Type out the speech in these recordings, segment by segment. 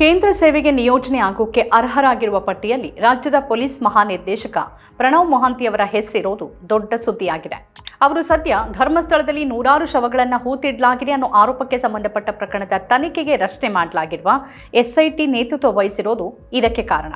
ಕೇಂದ್ರ ಸೇವೆಗೆ ನಿಯೋಜನೆ ಆಗೋಕೆ ಅರ್ಹರಾಗಿರುವ ಪಟ್ಟಿಯಲ್ಲಿ ರಾಜ್ಯದ ಪೊಲೀಸ್ ಮಹಾನಿರ್ದೇಶಕ ಪ್ರಣವ್ ಮೊಹಾಂತಿಯವರ ಹೆಸರಿರೋದು ದೊಡ್ಡ ಸುದ್ದಿಯಾಗಿದೆ. ಅವರು ಸದ್ಯ ಧರ್ಮಸ್ಥಳದಲ್ಲಿ ನೂರಾರು ಶವಗಳನ್ನು ಹೂತಿಡಲಾಗಿದೆ ಅನ್ನೋ ಆರೋಪಕ್ಕೆ ಸಂಬಂಧಪಟ್ಟ ಪ್ರಕರಣದ ತನಿಖೆಗೆ ರಚನೆ ಮಾಡಲಾಗಿರುವ ಎಸ್ಐಟಿ ನೇತೃತ್ವ ವಹಿಸಿರೋದು ಇದಕ್ಕೆ ಕಾರಣ.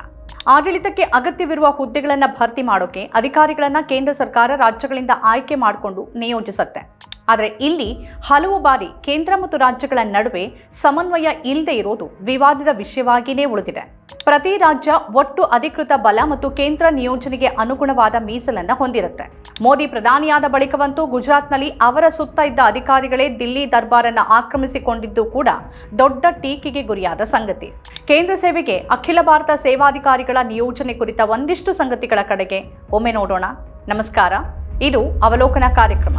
ಆಡಳಿತಕ್ಕೆ ಅಗತ್ಯವಿರುವ ಹುದ್ದೆಗಳನ್ನು ಭರ್ತಿ ಮಾಡೋಕೆ ಅಧಿಕಾರಿಗಳನ್ನು ಕೇಂದ್ರ ಸರ್ಕಾರ ರಾಜ್ಯಗಳಿಂದ ಆಯ್ಕೆ ಮಾಡಿಕೊಂಡು ನಿಯೋಜಿಸುತ್ತೆ. ಆದರೆ ಇಲ್ಲಿ ಹಲವು ಬಾರಿ ಕೇಂದ್ರ ಮತ್ತು ರಾಜ್ಯಗಳ ನಡುವೆ ಸಮನ್ವಯ ಇಲ್ಲದೆ ಇರೋದು ವಿವಾದದ ವಿಷಯವಾಗಿಯೇ ಉಳಿದಿದೆ. ಪ್ರತಿ ರಾಜ್ಯ ಒಟ್ಟು ಅಧಿಕೃತ ಬಲ ಮತ್ತು ಕೇಂದ್ರ ನಿಯೋಜನೆಗೆ ಅನುಗುಣವಾದ ಮೀಸಲನ್ನು ಹೊಂದಿರುತ್ತೆ. ಮೋದಿ ಪ್ರಧಾನಿಯಾದ ಬಳಿಕವಂತೂ ಗುಜರಾತ್ನಲ್ಲಿ ಅವರ ಸುತ್ತ ಇದ್ದ ಅಧಿಕಾರಿಗಳೇ ದಿಲ್ಲಿ ದರ್ಬಾರನ್ನ ಆಕ್ರಮಿಸಿಕೊಂಡಿದ್ದು ಕೂಡ ದೊಡ್ಡ ಟೀಕೆಗೆ ಗುರಿಯಾದ ಸಂಗತಿ. ಕೇಂದ್ರ ಸೇವೆಗೆ ಅಖಿಲ ಭಾರತ ಸೇವಾಧಿಕಾರಿಗಳ ನಿಯೋಜನೆ ಕುರಿತ ಒಂದಿಷ್ಟು ಸಂಗತಿಗಳ ಕಡೆಗೆ ಒಮ್ಮೆ ನೋಡೋಣ. ನಮಸ್ಕಾರ. ಇದು ಅವಲೋಕನ ಕಾರ್ಯಕ್ರಮ.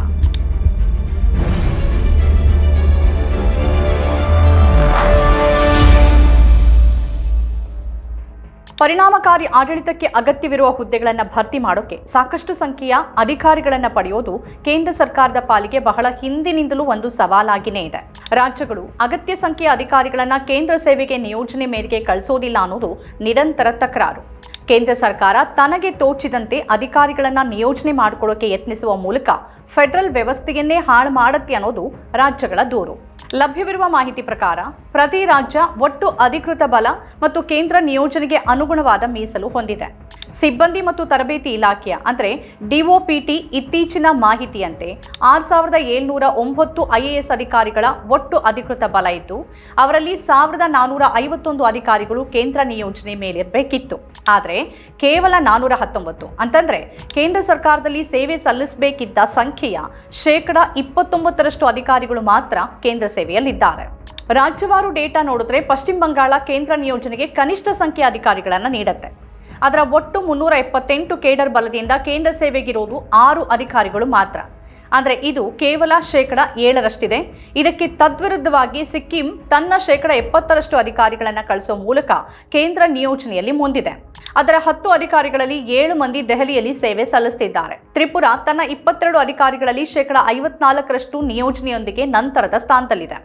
ಪರಿಣಾಮಕಾರಿ ಆಡಳಿತಕ್ಕೆ ಅಗತ್ಯವಿರುವ ಹುದ್ದೆಗಳನ್ನು ಭರ್ತಿ ಮಾಡೋಕೆ ಸಾಕಷ್ಟು ಸಂಖ್ಯೆಯ ಅಧಿಕಾರಿಗಳನ್ನು ಪಡೆಯೋದು ಕೇಂದ್ರ ಸರ್ಕಾರದ ಪಾಲಿಗೆ ಬಹಳ ಹಿಂದಿನಿಂದಲೂ ಒಂದು ಸವಾಲಾಗಿನೇ ಇದೆ. ರಾಜ್ಯಗಳು ಅಗತ್ಯ ಸಂಖ್ಯೆಯ ಅಧಿಕಾರಿಗಳನ್ನು ಕೇಂದ್ರ ಸೇವೆಗೆ ನಿಯೋಜನೆ ಮೇರೆಗೆ ಕಳಿಸೋದಿಲ್ಲ ಅನ್ನೋದು ನಿರಂತರ ತಕರಾರು. ಕೇಂದ್ರ ಸರ್ಕಾರ ತನಗೆ ತೋಚಿದಂತೆ ಅಧಿಕಾರಿಗಳನ್ನು ನಿಯೋಜನೆ ಮಾಡಿಕೊಳ್ಳೋಕೆ ಯತ್ನಿಸುವ ಮೂಲಕ ಫೆಡರಲ್ ವ್ಯವಸ್ಥೆಯನ್ನೇ ಹಾಳು ಮಾಡುತ್ತೆ ಅನ್ನೋದು ರಾಜ್ಯಗಳ ದೂರು. ಲಭ್ಯವಿರುವ ಮಾಹಿತಿ ಪ್ರಕಾರ ಪ್ರತಿ ರಾಜ್ಯ ಒಟ್ಟು ಅಧಿಕೃತ ಬಲ ಮತ್ತು ಕೇಂದ್ರ ನಿಯೋಜನೆಗೆ ಅನುಗುಣವಾದ ಮೀಸಲು ಹೊಂದಿದೆ. ಸಿಬ್ಬಂದಿ ಮತ್ತು ತರಬೇತಿ ಇಲಾಖೆಯ, ಅಂದರೆ ಡಿಒಪಿಟಿ ಇತ್ತೀಚಿನ ಮಾಹಿತಿಯಂತೆ ಆರು ಸಾವಿರದ ಏಳ್ನೂರ ಒಂಬತ್ತು ಐಎಎಸ್ ಅಧಿಕಾರಿಗಳ ಒಟ್ಟು ಅಧಿಕೃತ ಬಲ ಇದ್ದು, ಅವರಲ್ಲಿ ಸಾವಿರದ ನಾನ್ನೂರ ಐವತ್ತೊಂದು ಅಧಿಕಾರಿಗಳು ಕೇಂದ್ರ ನಿಯೋಜನೆ ಮೇಲಿರಬೇಕಿತ್ತು. ಆದರೆ ಕೇವಲ ನಾನ್ನೂರ ಹತ್ತೊಂಬತ್ತು, ಅಂತಂದ್ರೆ ಕೇಂದ್ರ ಸರ್ಕಾರದಲ್ಲಿ ಸೇವೆ ಸಲ್ಲಿಸಬೇಕಿದ್ದ ಸಂಖ್ಯೆಯ ಶೇಕಡ ಇಪ್ಪತ್ತೊಂಬತ್ತರಷ್ಟು ಅಧಿಕಾರಿಗಳು ಮಾತ್ರ ಕೇಂದ್ರ ಸೇವೆಯಲ್ಲಿದ್ದಾರೆ. ರಾಜ್ಯವಾರು ಡೇಟಾ ನೋಡಿದ್ರೆ ಪಶ್ಚಿಮ ಬಂಗಾಳ ಕೇಂದ್ರ ನಿಯೋಜನೆಗೆ ಕನಿಷ್ಠ ಸಂಖ್ಯೆ ಅಧಿಕಾರಿಗಳನ್ನು ನೀಡುತ್ತೆ. ಅದರ ಒಟ್ಟು ಮುನ್ನೂರ ಎಪ್ಪತ್ತೆಂಟು ಕೇಡರ್ ಬಲದಿಂದ ಕೇಂದ್ರ ಸೇವೆಗಿರೋದು ಆರು ಅಧಿಕಾರಿಗಳು ಮಾತ್ರ. ಅಂದರೆ ಇದು ಕೇವಲ ಶೇಕಡ ಏಳರಷ್ಟಿದೆ. ಇದಕ್ಕೆ ತದ್ವಿರುದ್ಧವಾಗಿ ಸಿಕ್ಕಿಂ ತನ್ನ ಶೇಕಡ ಎಪ್ಪತ್ತರಷ್ಟು ಅಧಿಕಾರಿಗಳನ್ನು ಕಳಿಸೋ ಮೂಲಕ ಕೇಂದ್ರ ನಿಯೋಜನೆಯಲ್ಲಿ ಮುಂದಿದೆ. ಅದರ ಹತ್ತು ಅಧಿಕಾರಿಗಳಲ್ಲಿ ಏಳು ಮಂದಿ ದೆಹಲಿಯಲ್ಲಿ ಸೇವೆ ಸಲ್ಲಿಸುತ್ತಿದ್ದಾರೆ ತ್ರಿಪುರ ತನ್ನ ಇಪ್ಪತ್ತೆರಡು ಅಧಿಕಾರಿಗಳಲ್ಲಿ ಶೇಕಡ ಐವತ್ನಾಲ್ಕರಷ್ಟು ನಿಯೋಜನೆಯೊಂದಿಗೆ ನಂತರದ ಸ್ಥಾನದಲ್ಲಿದೆ.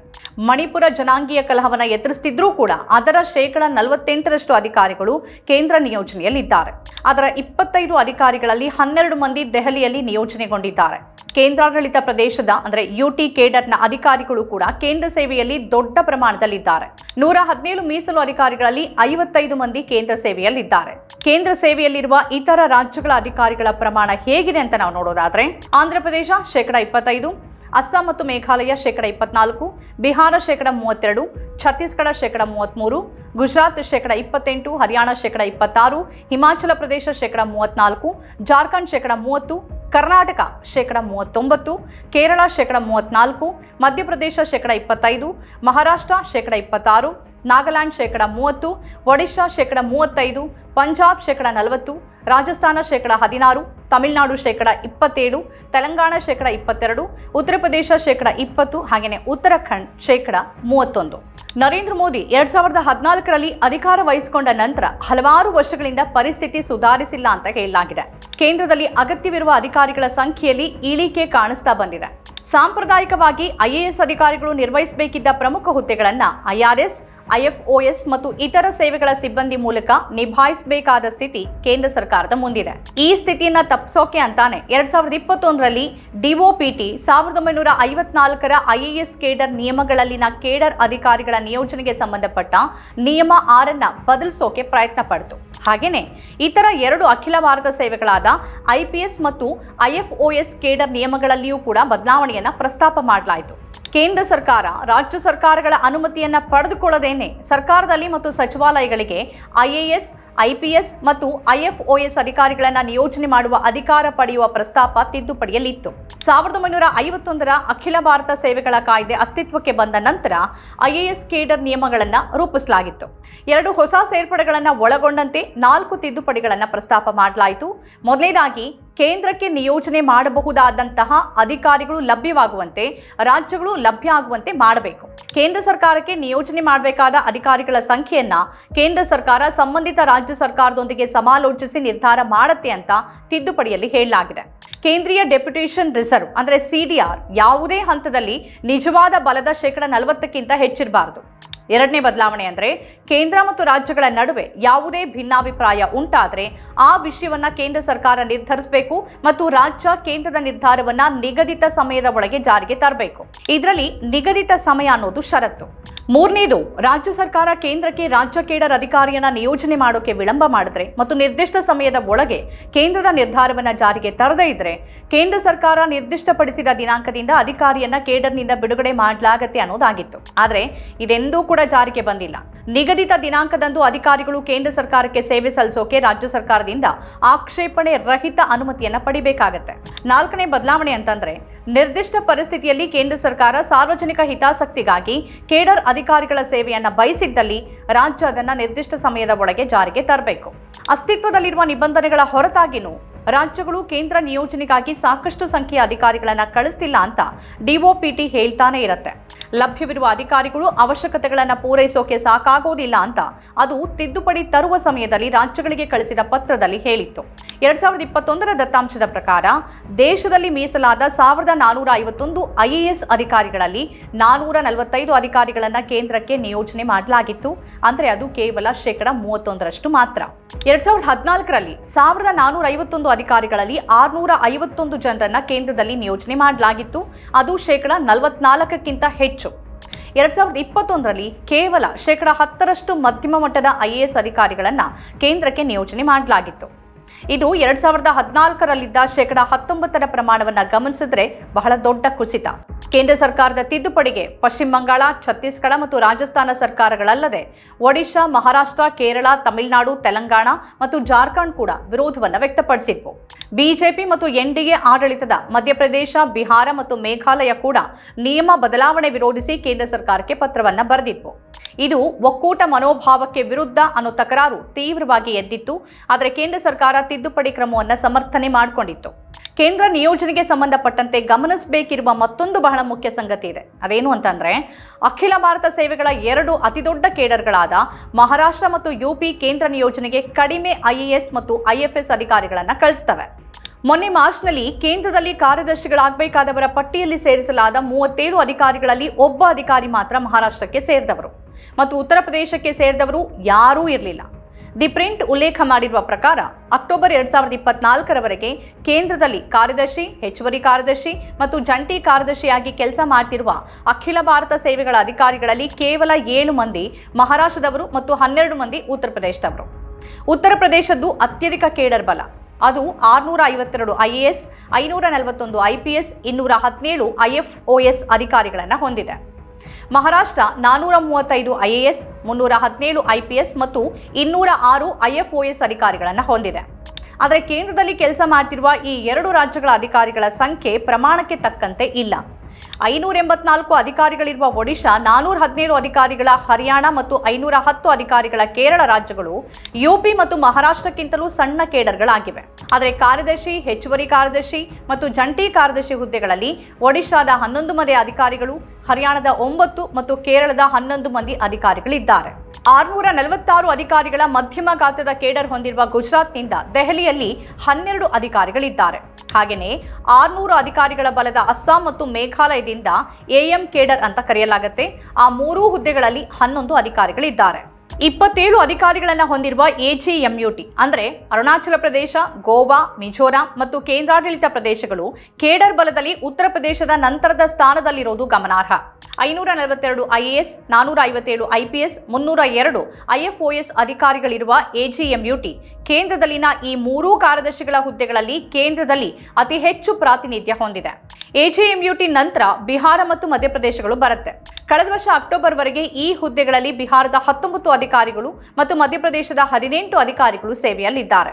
ಮಣಿಪುರ ಜನಾಂಗೀಯ ಕಲಹವನ್ನು ಎದುರಿಸುತ್ತಿದ್ರೂ ಕೂಡ ಅದರ ಶೇಕಡ ನಲವತ್ತೆಂಟರಷ್ಟು ಅಧಿಕಾರಿಗಳು ಕೇಂದ್ರ ನಿಯೋಜನೆಯಲ್ಲಿದ್ದಾರೆ. ಅದರ ಇಪ್ಪತ್ತೈದು ಅಧಿಕಾರಿಗಳಲ್ಲಿ ಹನ್ನೆರಡು ಮಂದಿ ದೆಹಲಿಯಲ್ಲಿ ನಿಯೋಜನೆಗೊಂಡಿದ್ದಾರೆ. ಕೇಂದ್ರಾಡಳಿತ ಪ್ರದೇಶದ, ಅಂದರೆ ಯುಟಿ ಕೇಡರ್ನ ಅಧಿಕಾರಿಗಳು ಕೂಡ ಕೇಂದ್ರ ಸೇವೆಯಲ್ಲಿ ದೊಡ್ಡ ಪ್ರಮಾಣದಲ್ಲಿದ್ದಾರೆ. ನೂರ ಹದಿನೇಳು ಮೀಸಲು ಅಧಿಕಾರಿಗಳಲ್ಲಿ ಐವತ್ತೈದು ಮಂದಿ ಕೇಂದ್ರ ಸೇವೆಯಲ್ಲಿದ್ದಾರೆ. ಕೇಂದ್ರ ಸೇವೆಯಲ್ಲಿರುವ ಇತರ ರಾಜ್ಯಗಳ ಅಧಿಕಾರಿಗಳ ಪ್ರಮಾಣ ಹೇಗಿದೆ ಅಂತ ನಾವು ನೋಡೋದಾದ್ರೆ, ಆಂಧ್ರಪ್ರದೇಶ ಶೇಕಡ ಇಪ್ಪತ್ತೈದು, ಅಸ್ಸಾಂ ಮತ್ತು ಮೇಘಾಲಯ ಶೇಕಡ ಇಪ್ಪತ್ನಾಲ್ಕು, ಬಿಹಾರ ಶೇಕಡ ಮೂವತ್ತೆರಡು, ಛತ್ತೀಸ್ಗಢ ಶೇಕಡ ಮೂವತ್ತ್ಮೂರು ಗುಜರಾತ್ ಶೇಕಡ ಇಪ್ಪತ್ತೆಂಟು, ಹರಿಯಾಣ ಶೇಕಡ ಇಪ್ಪತ್ತಾರು, ಹಿಮಾಚಲ ಪ್ರದೇಶ ಶೇಕಡ ಮೂವತ್ತ್ನಾಲ್ಕು ಜಾರ್ಖಂಡ್ ಶೇಕಡ ಮೂವತ್ತು ಕರ್ನಾಟಕ ಶೇಕಡ ಮೂವತ್ತೊಂಬತ್ತು, ಕೇರಳ ಶೇಕಡ ಮೂವತ್ತ್ನಾಲ್ಕು ಮಧ್ಯಪ್ರದೇಶ ಶೇಕಡ ಇಪ್ಪತ್ತೈದು, ಮಹಾರಾಷ್ಟ್ರ ಶೇಕಡ ಇಪ್ಪತ್ತಾರು, ನಾಗಾಲ್ಯಾಂಡ್ ಶೇಕಡ ಮೂವತ್ತು, ಒಡಿಶಾ ಶೇಕಡ ಮೂವತ್ತೈದು, ಪಂಜಾಬ್ ಶೇಕಡ ನಲವತ್ತು, ರಾಜಸ್ಥಾನ ಶೇಕಡ ಹದಿನಾರು, ತಮಿಳುನಾಡು ಶೇಕಡ ಇಪ್ಪತ್ತೇಳು, ತೆಲಂಗಾಣ ಶೇಕಡ ಇಪ್ಪತ್ತೆರಡು, ಉತ್ತರ ಪ್ರದೇಶ ಶೇಕಡ ಇಪ್ಪತ್ತು, ಹಾಗೆಯೇ ಉತ್ತರಾಖಂಡ್ ಶೇಕಡ ಮೂವತ್ತೊಂದು. ನರೇಂದ್ರ ಮೋದಿ ಎರಡ್ ಸಾವಿರದ ಹದಿನಾಲ್ಕರಲ್ಲಿ ಅಧಿಕಾರ ವಹಿಸಿಕೊಂಡ ನಂತರ ಹಲವಾರು ವರ್ಷಗಳಿಂದ ಪರಿಸ್ಥಿತಿ ಸುಧಾರಿಸಿಲ್ಲ ಅಂತ ಹೇಳಲಾಗಿದೆ. ಕೇಂದ್ರದಲ್ಲಿ ಅಗತ್ಯವಿರುವ ಅಧಿಕಾರಿಗಳ ಸಂಖ್ಯೆಯಲ್ಲಿ ಇಳಿಕೆ ಕಾಣಿಸ್ತಾ ಬಂದಿದೆ. ಸಾಂಪ್ರದಾಯಿಕವಾಗಿ ಐಎಎಸ್ ಅಧಿಕಾರಿಗಳು ನಿರ್ವಹಿಸಬೇಕಿದ್ದ ಪ್ರಮುಖ ಹುದ್ದೆಗಳನ್ನು ಐಆರ್ಎಸ್, ಐಎಫ್ಒಎಸ್ ಮತ್ತು ಇತರ ಸೇವೆಗಳ ಸಿಬ್ಬಂದಿ ಮೂಲಕ ನಿಭಾಯಿಸಬೇಕಾದ ಸ್ಥಿತಿ ಕೇಂದ್ರ ಸರ್ಕಾರದ ಮುಂದಿದೆ. ಈ ಸ್ಥಿತಿಯನ್ನ ತಪ್ಪಿಸೋಕೆ ಅಂತಾನೆ ಎರಡ್ ಸಾವಿರದ ಇಪ್ಪತ್ತೊಂದರಲ್ಲಿ ಡಿಒಪಿಟಿ ಸಾವಿರದ ಒಂಬೈನೂರ ಐವತ್ನಾಲ್ಕರ ಐಎಎಸ್ ಕೇಡರ್ ನಿಯಮಗಳಲ್ಲಿನ ಕೇಡರ್ ಅಧಿಕಾರಿಗಳ ನಿಯೋಜನೆಗೆ ಸಂಬಂಧಪಟ್ಟ ನಿಯಮ ಆರನ್ನ ಬದಲಿಸೋಕೆ ಪ್ರಯತ್ನ ಪಡ್ತು. ಹಾಗೆಯೇ ಇತರ ಎರಡು ಅಖಿಲ ಭಾರತ ಸೇವೆಗಳಾದ ಐಪಿಎಸ್ ಮತ್ತು ಐಎಫ್ಒಎಸ್ ಕೇಡರ್ ನಿಯಮಗಳಲ್ಲಿಯೂ ಕೂಡ ಬದಲಾವಣೆಯನ್ನು ಪ್ರಸ್ತಾಪ ಮಾಡಲಾಯಿತು. ಕೇಂದ್ರ ಸರ್ಕಾರ, ರಾಜ್ಯ ಸರ್ಕಾರಗಳ ಅನುಮತಿಯನ್ನು ಪಡೆದುಕೊಳ್ಳದೇನೆ ಸರ್ಕಾರದಲ್ಲಿ ಮತ್ತು ಸಚಿವಾಲಯಗಳಿಗೆ ಐಎಎಸ್ ಐಪಿಎಸ್ ಮತ್ತು ಐಎಫ್ಒಎಸ್ ಅಧಿಕಾರಿಗಳನ್ನು ನಿಯೋಜನೆ ಮಾಡುವ ಅಧಿಕಾರ ಪಡೆಯುವ ಪ್ರಸ್ತಾಪ ತಿದ್ದುಪಡಿಯಲ್ಲಿತ್ತು. ಸಾವಿರದ ಒಂಬೈನೂರ ಐವತ್ತೊಂದರ ಅಖಿಲ ಭಾರತ ಸೇವೆಗಳ ಕಾಯ್ದೆ ಅಸ್ತಿತ್ವಕ್ಕೆ ಬಂದ ನಂತರ ಐಎಎಸ್ ಕೇಡರ್ ನಿಯಮಗಳನ್ನು ರೂಪಿಸಲಾಗಿತ್ತು. ಎರಡು ಹೊಸ ಸೇರ್ಪಡೆಗಳನ್ನು ಒಳಗೊಂಡಂತೆ ನಾಲ್ಕು ತಿದ್ದುಪಡಿಗಳನ್ನು ಪ್ರಸ್ತಾಪ ಮಾಡಲಾಯಿತು. ಮೊದಲನೇದಾಗಿ, ಕೇಂದ್ರಕ್ಕೆ ನಿಯೋಜನೆ ಮಾಡಬಹುದಾದಂತಹ ಅಧಿಕಾರಿಗಳು ಲಭ್ಯವಾಗುವಂತೆ, ರಾಜ್ಯಗಳು ಲಭ್ಯ ಆಗುವಂತೆ ಮಾಡಬೇಕು. ಕೇಂದ್ರ ಸರ್ಕಾರಕ್ಕೆ ನಿಯೋಜನೆ ಮಾಡಬೇಕಾದ ಅಧಿಕಾರಿಗಳ ಸಂಖ್ಯೆಯನ್ನ ಕೇಂದ್ರ ಸರ್ಕಾರ, ಸಂಬಂಧಿತ ರಾಜ್ಯ ಸರ್ಕಾರದೊಂದಿಗೆ ಸಮಾಲೋಚಿಸಿ ನಿರ್ಧಾರ ಮಾಡುತ್ತೆ ಅಂತ ತಿದ್ದುಪಡಿಯಲ್ಲಿ ಹೇಳಲಾಗಿದೆ. ಕೇಂದ್ರೀಯ ಡೆಪ್ಯುಟೇಷನ್ ರಿಸರ್ವ್, ಅಂದರೆ ಸಿಡಿಆರ್ ಯಾವುದೇ ಹಂತದಲ್ಲಿ ನಿಜವಾದ ಬಲದ ಶೇಕಡ ನಲವತ್ತಕ್ಕಿಂತ ಹೆಚ್ಚಿರಬಾರದು. ಎರಡನೇ ಬದಲಾವಣೆ ಅಂದರೆ ಕೇಂದ್ರ ಮತ್ತು ರಾಜ್ಯಗಳ ನಡುವೆ ಯಾವುದೇ ಭಿನ್ನಾಭಿಪ್ರಾಯ ಉಂಟಾದರೆ ಆ ವಿಷಯವನ್ನು ಕೇಂದ್ರ ಸರ್ಕಾರ ನಿರ್ಧರಿಸಬೇಕು ಮತ್ತು ರಾಜ್ಯ ಕೇಂದ್ರದ ನಿರ್ಧಾರವನ್ನು ನಿಗದಿತ ಸಮಯದ ಒಳಗೆ ಜಾರಿಗೆ ತರಬೇಕು. ಇದರಲ್ಲಿ ನಿಗದಿತ ಸಮಯ ಅನ್ನೋದು ಷರತ್ತು. ಮೂರನೇದು, ರಾಜ್ಯ ಸರ್ಕಾರ ಕೇಂದ್ರಕ್ಕೆ ರಾಜ್ಯ ಕೇಡರ್ ಅಧಿಕಾರಿಯನ್ನ ನಿಯೋಜನೆ ಮಾಡೋಕೆ ವಿಳಂಬ ಮಾಡಿದ್ರೆ ಮತ್ತು ನಿರ್ದಿಷ್ಟ ಸಮಯದ ಒಳಗೆ ಕೇಂದ್ರದ ನಿರ್ಧಾರವನ್ನ ಜಾರಿಗೆ ತರದೇ ಇದ್ರೆ ಕೇಂದ್ರ ಸರ್ಕಾರ ನಿರ್ದಿಷ್ಟಪಡಿಸಿದ ದಿನಾಂಕದಿಂದ ಅಧಿಕಾರಿಯನ್ನ ಕೇಡರ್ನಿಂದ ಬಿಡುಗಡೆ ಮಾಡಲಾಗತ್ತೆ ಅನ್ನೋದಾಗಿತ್ತು. ಆದರೆ ಇದೆಂದೂ ಕೂಡ ಜಾರಿಗೆ ಬಂದಿಲ್ಲ. ನಿಗದಿತ ದಿನಾಂಕದಂದು ಅಧಿಕಾರಿಗಳು ಕೇಂದ್ರ ಸರ್ಕಾರಕ್ಕೆ ಸೇವೆ ಸಲ್ಲಿಸೋಕೆ ರಾಜ್ಯ ಸರ್ಕಾರದಿಂದ ಆಕ್ಷೇಪಣೆ ರಹಿತ ಅನುಮತಿಯನ್ನ ಪಡಿಬೇಕಾಗತ್ತೆ. ನಾಲ್ಕನೇ ಬದಲಾವಣೆ ಅಂತಂದ್ರೆ ನಿರ್ದಿಷ್ಟ ಪರಿಸ್ಥಿತಿಯಲ್ಲಿ ಕೇಂದ್ರ ಸರ್ಕಾರ ಸಾರ್ವಜನಿಕ ಹಿತಾಸಕ್ತಿಗಾಗಿ ಕೇಡರ್ ಅಧಿಕಾರಿಗಳ ಸೇವೆಯನ್ನ ಬಯಸಿದ್ದಲ್ಲಿ ರಾಜ್ಯ ಅದನ್ನ ನಿರ್ದಿಷ್ಟ ಸಮಯದ ಒಳಗೆ ಜಾರಿಗೆ ತರಬೇಕು. ಅಸ್ತಿತ್ವದಲ್ಲಿರುವ ನಿಬಂಧನೆಗಳ ಹೊರತಾಗಿನೂ ರಾಜ್ಯಗಳು ಕೇಂದ್ರ ನಿಯೋಜನೆಗಾಗಿ ಸಾಕಷ್ಟು ಸಂಖ್ಯೆಯ ಅಧಿಕಾರಿಗಳನ್ನ ಕಳಿಸ್ತಿಲ್ಲ ಅಂತ ಡಿಒಪಿಟಿ ಹೇಳ್ತಾನೆ ಇರುತ್ತೆ. ಲಭ್ಯವಿರುವ ಅಧಿಕಾರಿಗಳು ಅವಶ್ಯಕತೆಗಳನ್ನು ಪೂರೈಸೋಕೆ ಸಾಕಾಗೋದಿಲ್ಲ ಅಂತ ಅದು ತಿದ್ದುಪಡಿ ತರುವ ಸಮಯದಲ್ಲಿ ರಾಜ್ಯಗಳಿಗೆ ಕಳಿಸಿದ ಪತ್ರದಲ್ಲಿ ಹೇಳಿತ್ತು. ಎರಡ್ ಸಾವಿರದ ಇಪ್ಪತ್ತೊಂದರ ದತ್ತಾಂಶದ ಪ್ರಕಾರ ದೇಶದಲ್ಲಿ ಮೀಸಲಾದ ಸಾವಿರದ ನಾನೂರ ಐವತ್ತೊಂದು ಐಎಎಸ್ ಅಧಿಕಾರಿಗಳಲ್ಲಿ ನಾನೂರ ನಲವತ್ತೈದು ಅಧಿಕಾರಿಗಳನ್ನು ಕೇಂದ್ರಕ್ಕೆ ನಿಯೋಜನೆ ಮಾಡಲಾಗಿತ್ತು. ಅಂದರೆ ಅದು ಕೇವಲ ಶೇಕಡ ಮೂವತ್ತೊಂದರಷ್ಟು ಮಾತ್ರ. ಎರಡ್ ಸಾವಿರದ ಹದಿನಾಲ್ಕರಲ್ಲಿ ಸಾವಿರದ ನಾನೂರ ಐವತ್ತೊಂದು ಅಧಿಕಾರಿಗಳಲ್ಲಿ ಆರುನೂರ ಐವತ್ತೊಂದು ಜನರನ್ನ ಕೇಂದ್ರದಲ್ಲಿ ನಿಯೋಜನೆ ಮಾಡಲಾಗಿತ್ತು. ಅದು ಶೇಕಡ ನಲವತ್ನಾಲ್ಕಕ್ಕಿಂತ ಹೆಚ್ಚು ಎರಡ್ ಸಾವಿರದ ಇಪ್ಪತ್ತೊಂದರಲ್ಲಿ ಕೇವಲ ಶೇಕಡ ಹತ್ತರಷ್ಟು ಮಧ್ಯಮ ಮಟ್ಟದ ಐಎಎಸ್ ಅಧಿಕಾರಿಗಳನ್ನು ಕೇಂದ್ರಕ್ಕೆ ನಿಯೋಜನೆ ಮಾಡಲಾಗಿತ್ತು. ಇದು ಎರಡ್ ಸಾವಿರದ ಹದಿನಾಲ್ಕರಲ್ಲಿದ್ದ ಶೇಕಡಾ ಹತ್ತೊಂಬತ್ತರ ಪ್ರಮಾಣವನ್ನು ಗಮನಿಸಿದ್ರೆ ಬಹಳ ದೊಡ್ಡ ಕುಸಿತ. ಕೇಂದ್ರ ಸರ್ಕಾರದ ತಿದ್ದುಪಡಿಗೆ ಪಶ್ಚಿಮ ಬಂಗಾಳ, ಛತ್ತೀಸ್ಗಢ ಮತ್ತು ರಾಜಸ್ಥಾನ ಸರ್ಕಾರಗಳಲ್ಲದೆ ಒಡಿಶಾ, ಮಹಾರಾಷ್ಟ್ರ, ಕೇರಳ, ತಮಿಳುನಾಡು, ತೆಲಂಗಾಣ ಮತ್ತು ಜಾರ್ಖಂಡ್ ಕೂಡ ವಿರೋಧವನ್ನು ವ್ಯಕ್ತಪಡಿಸಿದ್ವು. ಬಿಜೆಪಿ ಮತ್ತು ಎನ್ಡಿಎ ಆಡಳಿತದ ಮಧ್ಯಪ್ರದೇಶ, ಬಿಹಾರ ಮತ್ತು ಮೇಘಾಲಯ ಕೂಡ ನಿಯಮ ಬದಲಾವಣೆ ವಿರೋಧಿಸಿ ಕೇಂದ್ರ ಸರ್ಕಾರಕ್ಕೆ ಪತ್ರವನ್ನು ಬರೆದಿದ್ವು. ಇದು ಒಕ್ಕೂಟ ಮನೋಭಾವಕ್ಕೆ ವಿರುದ್ಧ ಅನ್ನೋ ತಕರಾರು ತೀವ್ರವಾಗಿ ಎದ್ದಿತ್ತು. ಆದರೆ ಕೇಂದ್ರ ಸರ್ಕಾರ ತಿದ್ದುಪಡಿ ಕ್ರಮವನ್ನು ಸಮರ್ಥನೆ ಮಾಡಿಕೊಂಡಿತ್ತು. ಕೇಂದ್ರ ನಿಯೋಜನೆಗೆ ಸಂಬಂಧಪಟ್ಟಂತೆ ಗಮನಿಸಬೇಕಿರುವ ಮತ್ತೊಂದು ಬಹಳ ಮುಖ್ಯ ಸಂಗತಿ ಇದೆ. ಅದೇನು ಅಂತಂದ್ರೆ, ಅಖಿಲ ಭಾರತ ಸೇವೆಗಳ ಎರಡು ಅತಿದೊಡ್ಡ ಕೇಡರ್ಗಳಾದ ಮಹಾರಾಷ್ಟ್ರ ಮತ್ತು ಯುಪಿ ಕೇಂದ್ರ ನಿಯೋಜನೆಗೆ ಕಡಿಮೆ ಐಎಎಸ್ ಮತ್ತು ಐಎಫ್ಎಸ್ ಅಧಿಕಾರಿಗಳನ್ನು ಕಳಿಸ್ತವೆ. ಮೊನ್ನೆ ಮಾರ್ಚ್ನಲ್ಲಿ ಕೇಂದ್ರದಲ್ಲಿ ಕಾರ್ಯದರ್ಶಿಗಳಾಗಬೇಕಾದವರ ಪಟ್ಟಿಯಲ್ಲಿ ಸೇರಿಸಲಾದ ಮೂವತ್ತೇಳು ಅಧಿಕಾರಿಗಳಲ್ಲಿ ಒಬ್ಬ ಅಧಿಕಾರಿ ಮಾತ್ರ ಮಹಾರಾಷ್ಟ್ರಕ್ಕೆ ಸೇರಿದವರು. ಮತ್ತು ಉತ್ತರ ಪ್ರದೇಶಕ್ಕೆ ಸೇರಿದವರು ಯಾರೂ ಇರಲಿಲ್ಲ. ದಿ ಪ್ರಿಂಟ್ ಉಲ್ಲೇಖ ಮಾಡಿರುವ ಪ್ರಕಾರ, ಅಕ್ಟೋಬರ್ ಎರಡು ಸಾವಿರದ ಇಪ್ಪತ್ನಾಲ್ಕರವರೆಗೆ ಕೇಂದ್ರದಲ್ಲಿ ಕಾರ್ಯದರ್ಶಿ, ಹೆಚ್ಚುವರಿ ಕಾರ್ಯದರ್ಶಿ ಮತ್ತು ಜಂಟಿ ಕಾರ್ಯದರ್ಶಿಯಾಗಿ ಕೆಲಸ ಮಾಡ್ತಿರುವ ಅಖಿಲ ಭಾರತ ಸೇವೆಗಳ ಅಧಿಕಾರಿಗಳಲ್ಲಿ ಕೇವಲ ಏಳು ಮಂದಿ ಮಹಾರಾಷ್ಟ್ರದವರು ಮತ್ತು ಹನ್ನೆರಡು ಮಂದಿ ಉತ್ತರ ಪ್ರದೇಶದವರು. ಉತ್ತರ ಪ್ರದೇಶದ್ದು ಅತ್ಯಧಿಕ ಕೇಡರ್ ಬಲ. ಅದು ಆರುನೂರ ಐವತ್ತೆರಡು ಐ ಎ ಎಸ್ ಐನೂರ ನಲವತ್ತೊಂದು ಐ ಪಿ ಎಸ್ ಇನ್ನೂರ ಹದಿನೇಳು ಐ ಎಫ್ ಒ ಎಸ್ ಅಧಿಕಾರಿಗಳನ್ನು ಹೊಂದಿದೆ. ಮಹಾರಾಷ್ಟ್ರ ನಾನೂರ ಮೂವತ್ತೈದು ಐಎಎಸ್, ಮುನ್ನೂರ ಹದಿನೇಳು ಐಪಿಎಸ್ ಮತ್ತು ಇನ್ನೂರ ಆರು ಐಎಫ್ಒಎಸ್ ಅಧಿಕಾರಿಗಳನ್ನು ಹೊಂದಿದೆ. ಆದರೆ ಕೇಂದ್ರದಲ್ಲಿ ಕೆಲಸ ಮಾಡ್ತಿರುವ ಈ ಎರಡು ರಾಜ್ಯಗಳ ಅಧಿಕಾರಿಗಳ ಸಂಖ್ಯೆ ಪ್ರಮಾಣಕ್ಕೆ ತಕ್ಕಂತೆ ಇಲ್ಲ. ಐನೂರ ಎಂಬತ್ನಾಲ್ಕು ಅಧಿಕಾರಿಗಳಿರುವ ಒಡಿಶಾ ನಾನೂರ ಹದಿನೇಳು ಅಧಿಕಾರಿಗಳ ಹರಿಯಾಣ ಮತ್ತು ಐನೂರ ಹತ್ತು ಅಧಿಕಾರಿಗಳ ಕೇರಳ ರಾಜ್ಯಗಳು ಯುಪಿ ಮತ್ತು ಮಹಾರಾಷ್ಟ್ರಕ್ಕಿಂತಲೂ ಸಣ್ಣ ಕೇಡರ್ಗಳಾಗಿವೆ. ಆದರೆ ಕಾರ್ಯದರ್ಶಿ, ಹೆಚ್ಚುವರಿ ಕಾರ್ಯದರ್ಶಿ ಮತ್ತು ಜಂಟಿ ಕಾರ್ಯದರ್ಶಿ ಹುದ್ದೆಗಳಲ್ಲಿ ಒಡಿಶಾದ ಹನ್ನೊಂದು ಮಂದಿ ಅಧಿಕಾರಿಗಳು, ಹರಿಯಾಣದ ಒಂಬತ್ತು ಮತ್ತು ಕೇರಳದ ಹನ್ನೊಂದು ಮಂದಿ ಅಧಿಕಾರಿಗಳಿದ್ದಾರೆ. ಆರುನೂರ ನಲವತ್ತಾರು ಅಧಿಕಾರಿಗಳ ಮಧ್ಯಮ ಗಾತ್ರದ ಕೇಡರ್ ಹೊಂದಿರುವ ಗುಜರಾತ್ನಿಂದ ದೆಹಲಿಯಲ್ಲಿ ಹನ್ನೆರಡು ಅಧಿಕಾರಿಗಳಿದ್ದಾರೆ. ಹಾಗೆಯೇ ಆರುನೂರು ಅಧಿಕಾರಿಗಳ ಬಲದ ಅಸ್ಸಾಂ ಮತ್ತು ಮೇಘಾಲಯದಿಂದ ಎಎಂ ಕೇಡರ್ ಅಂತ ಕರೆಯಲಾಗುತ್ತೆ. ಆ ಮೂರೂ ಹುದ್ದೆಗಳಲ್ಲಿ ಹನ್ನೊಂದು ಅಧಿಕಾರಿಗಳಿದ್ದಾರೆ. ಇಪ್ಪತ್ತೇಳು ಅಧಿಕಾರಿಗಳನ್ನು ಹೊಂದಿರುವ ಎಜಿಎಂಯುಟಿ, ಅಂದರೆ ಅರುಣಾಚಲ ಪ್ರದೇಶ, ಗೋವಾ, ಮಿಜೋರಾಂ ಮತ್ತು ಕೇಂದ್ರಾಡಳಿತ ಪ್ರದೇಶಗಳು ಕೇಡರ್ ಬಲದಲ್ಲಿ ಉತ್ತರ ಪ್ರದೇಶದ ನಂತರದ ಸ್ಥಾನದಲ್ಲಿರೋದು ಗಮನಾರ್ಹ. ಐನೂರ ನಲವತ್ತೆರಡು ಐಎಎಸ್, ನಾನೂರ ಐವತ್ತೇಳು ಐಪಿಎಸ್, ಮುನ್ನೂರ ಎರಡು ಐಎಫ್ಒಎಸ್ ಅಧಿಕಾರಿಗಳಿರುವ ಎಜಿಎಂಯುಟಿ, ಕೇಂದ್ರದಲ್ಲಿನ ಈ ಮೂರೂ ಕಾರ್ಯದರ್ಶಿಗಳ ಹುದ್ದೆಗಳಲ್ಲಿ ಕೇಂದ್ರದಲ್ಲಿ ಅತಿ ಹೆಚ್ಚು ಪ್ರಾತಿನಿಧ್ಯ ಹೊಂದಿದೆ. ಎಜಿಎಂಯುಟಿ ನಂತರ ಬಿಹಾರ ಮತ್ತು ಮಧ್ಯಪ್ರದೇಶಗಳು ಬರುತ್ತೆ. ಕಳೆದ ವರ್ಷ ಅಕ್ಟೋಬರ್ವರೆಗೆ ಈ ಹುದ್ದೆಗಳಲ್ಲಿ ಬಿಹಾರದ ಹತ್ತೊಂಬತ್ತು ಅಧಿಕಾರಿಗಳು ಮತ್ತು ಮಧ್ಯಪ್ರದೇಶದ ಹದಿನೆಂಟು ಅಧಿಕಾರಿಗಳು ಸೇವೆಯಲ್ಲಿದ್ದಾರೆ.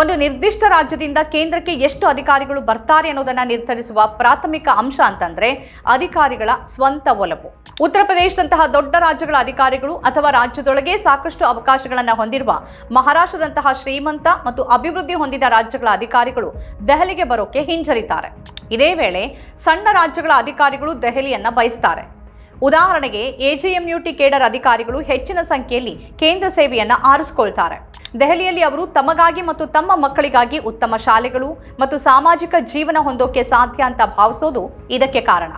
ಒಂದು ನಿರ್ದಿಷ್ಟ ರಾಜ್ಯದಿಂದ ಕೇಂದ್ರಕ್ಕೆ ಎಷ್ಟು ಅಧಿಕಾರಿಗಳು ಬರ್ತಾರೆ ಅನ್ನೋದನ್ನು ನಿರ್ಧರಿಸುವ ಪ್ರಾಥಮಿಕ ಅಂಶ ಅಂತಂದ್ರೆ ಅಧಿಕಾರಿಗಳ ಸ್ವಂತ ಒಲವು. ಉತ್ತರ ಪ್ರದೇಶದಂತಹ ದೊಡ್ಡ ರಾಜ್ಯಗಳ ಅಧಿಕಾರಿಗಳು ಅಥವಾ ರಾಜ್ಯದೊಳಗೆ ಸಾಕಷ್ಟು ಅವಕಾಶಗಳನ್ನು ಹೊಂದಿರುವ ಮಹಾರಾಷ್ಟ್ರದಂತಹ ಶ್ರೀಮಂತ ಮತ್ತು ಅಭಿವೃದ್ಧಿ ಹೊಂದಿದ ರಾಜ್ಯಗಳ ಅಧಿಕಾರಿಗಳು ದೆಹಲಿಗೆ ಬರೋಕೆ ಹಿಂಜರಿತಾರೆ. ಇದೇ ವೇಳೆ ಸಣ್ಣ ರಾಜ್ಯಗಳ ಅಧಿಕಾರಿಗಳು ದೆಹಲಿಯನ್ನು ಬಯಸ್ತಾರೆ. ಉದಾಹರಣೆಗೆ ಎಜಿಎಂಯುಟಿ ಕೇಡರ್ ಅಧಿಕಾರಿಗಳು ಹೆಚ್ಚಿನ ಸಂಖ್ಯೆಯಲ್ಲಿ ಕೇಂದ್ರ ಸೇವೆಯನ್ನ ಆರಿಸಿಕೊಳ್ತಾರೆ. ದೆಹಲಿಯಲ್ಲಿ ಅವರು ತಮಗಾಗಿ ಮತ್ತು ತಮ್ಮ ಮಕ್ಕಳಿಗಾಗಿ ಉತ್ತಮ ಶಾಲೆಗಳು ಮತ್ತು ಸಾಮಾಜಿಕ ಜೀವನ ಹೊಂದೋಕೆ ಸಾಧ್ಯ ಅಂತ ಭಾವಿಸೋದು ಇದಕ್ಕೆ ಕಾರಣ.